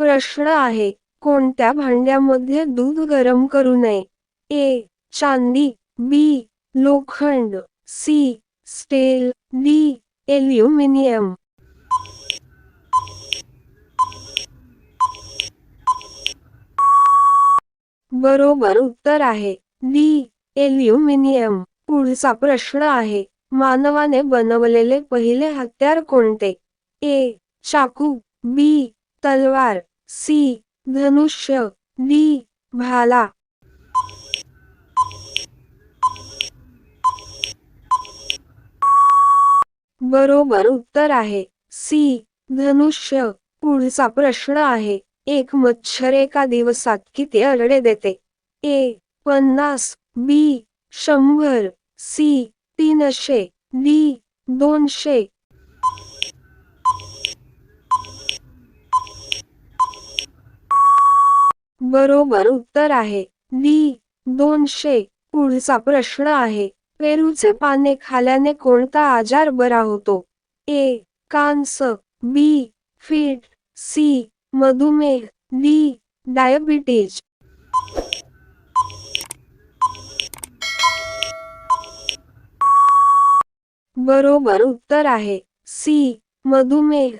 प्रश्न आहे कोणत्या भांड्यामध्ये दूध गरम करू नये? ए. चांदी बी. लोखंड सी. Steel D. एल्युमिनियम. बरोबर उत्तर आहे डी. एल्युमिनियम. पुढचा प्रश्न आहे मानवाने बनवलेले पहिले हत्यार कोणते? ए. चाकू बी. तलवार. सी धनुष्य डी भाला. बरोबर उत्तर आहे. सी धनुष्य. पुढचा प्रश्न आहे. एक मच्छर एका दिवसात किती अरडे देते? ए पन्नास बी शंभर सी तीनशे डी दोनशे बरोबर उत्तर आहे. डी दोनशे. पुढचा प्रश्न आहे. पेरूचे पाने खाल्याने कोणता आजार बरा होतो? ए कांस. बी फीट. सी मधुमेह. D diabetes. बरोबर उत्तर आहे. सी मधुमेह.